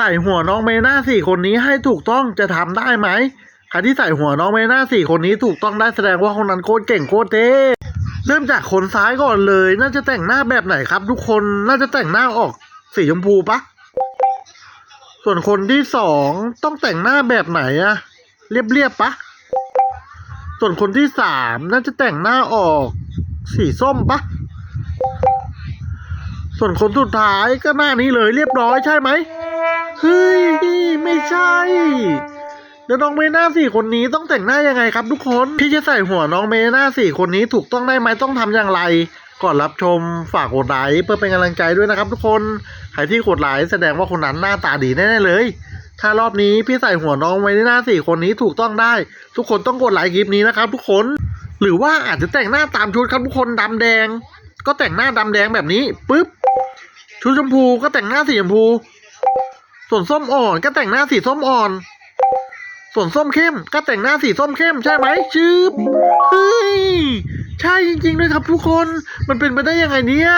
ใส่หัวน้องเมน่าสี่คนนี้ให้ถูกต้องจะทำได้ไหมใครที่ใส่หัวน้องเมน่าสี่คนนี้ถูกต้องได้แสดงว่าคนนั้นโคตรเก่งโคตรเท่เริ่มจากคนซ้ายก่อนเลย น่าจะแต่งหน้าแบบไหนครับ ทุกคนน่าจะแต่งหน้าออกสีชมพูปะส่วนคนที่สองต้องแต่งหน้าแบบไหนอะเรียบๆปะส่วนคนที่สามน่าจะแต่งหน้าออกสีส้มปะส่วนคนสุดท้ายก็หน้านี้เลยเรียบร้อยใช่ไหม เฮ้ยไม่ใช่แล้วน้องเมน่าสี่คนนี้ต้องแต่งหน้ายังไงครับทุกคนพี่จะใส่หัวน้องเมน่าสี่คนนี้ถูกต้องได้ไหมต้องทำอย่างไร ก่อนรับชมฝากกดไลค์เพื่อเป็นกำลังใจด้วยนะครับ ทุกคนใครที่กดไลค์แสดงว่าคนนั้นหน้าตาดีแน่ๆเลย ถ้ารอบนี้พี่ใส่หัวน้องเมน่าสี่คนนี้ถูกต้องได้ ทุกคนต้องกดไลค์คลิปนี้นะครับ ทุกคน หรือว่าอาจจะแต่งหน้าตามชุดครับทุกคนดำแดง ก็แต่งหน้าดำแดงแบบนี้ปุ๊บชุดชมพูก็แต่งหน้าสีชมพู ส่วนส้มอ่อนก็แต่งหน้าสีส้มอ่อน ส่วนส้มเข้มก็แต่งหน้าสีส้มเข้มใช่ไหมชืบเฮ้ย ใช่จริงๆด้วยครับทุกคน มันเป็นไปได้ยังไงเนี่ย